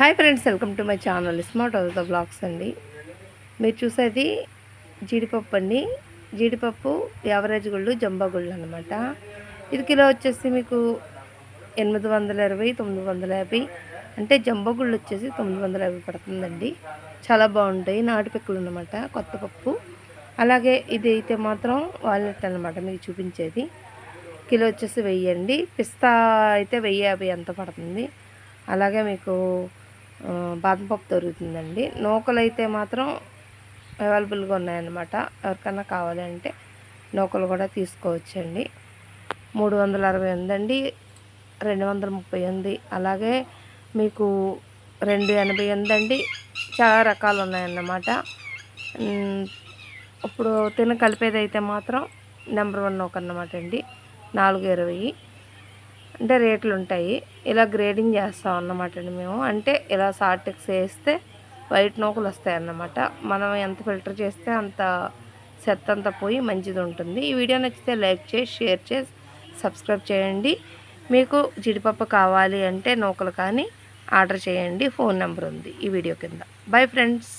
Hi friends welcome to my channel smart of the blogs అండి. మీరు చూసేది జీడిపప్పు అండి. జీడిపప్పు యావరేజ్ గుళ్ళు జంబా గుళ్ళు అనమాట ఇది కిలో వచ్చేసి మీకు ఎనిమిది వందల ఇరవై తొమ్మిది వందల యాభై. అంటే జంబా గుళ్ళు వచ్చేసి తొమ్మిది వందల యాభై పడుతుందండి. చాలా బాగుంటాయి నాటు పిక్కలు అనమాట కొత్త పప్పు. అలాగే ఇది అయితే మాత్రం వాల్నట్ అనమాట మీకు చూపించేది. కిలో వచ్చేసి వెయ్యండి పిస్తా అయితే వెయ్యి యాభై ఎంత పడుతుంది. అలాగే మీకు బాదం పప్పు దొరుకుతుందండి. నూకలు అయితే మాత్రం అవైలబుల్గా ఉన్నాయన్నమాట. ఎవరికైనా కావాలంటే నూకలు కూడా తీసుకోవచ్చండి. మూడు వందల అరవై ఉందండి రెండు వందల ముప్పై ఉంది. అలాగే మీకు రెండు ఎనభై ఉందండి. చాలా రకాలు ఉన్నాయన్నమాట ఇప్పుడు తిన కలిపేది అయితే మాత్రం నెంబర్ వన్ ఒక అన్నమాట అండి. నాలుగు ఇరవై. అంటే రేట్లు ఉంటాయి. ఇలా గ్రేడింగ్ చేస్తాం అన్నమాట అండి మేము. అంటే ఇలా సార్టెక్స్ వేస్తే వైట్ నూకలు వస్తాయి అన్నమాట. మనం ఎంత ఫిల్టర్ చేస్తే అంత చెత్త అంతా పోయి మంచిది ఉంటుంది. ఈ వీడియో నచ్చితే లైక్ చేసి షేర్ చేసి సబ్స్క్రైబ్ చేయండి. మీకు జీడిపప్పు కావాలి అంటే నూకలు కానీ ఆర్డర్ చేయండి. ఫోన్ నెంబర్ ఉంది ఈ వీడియో కింద. Bye friends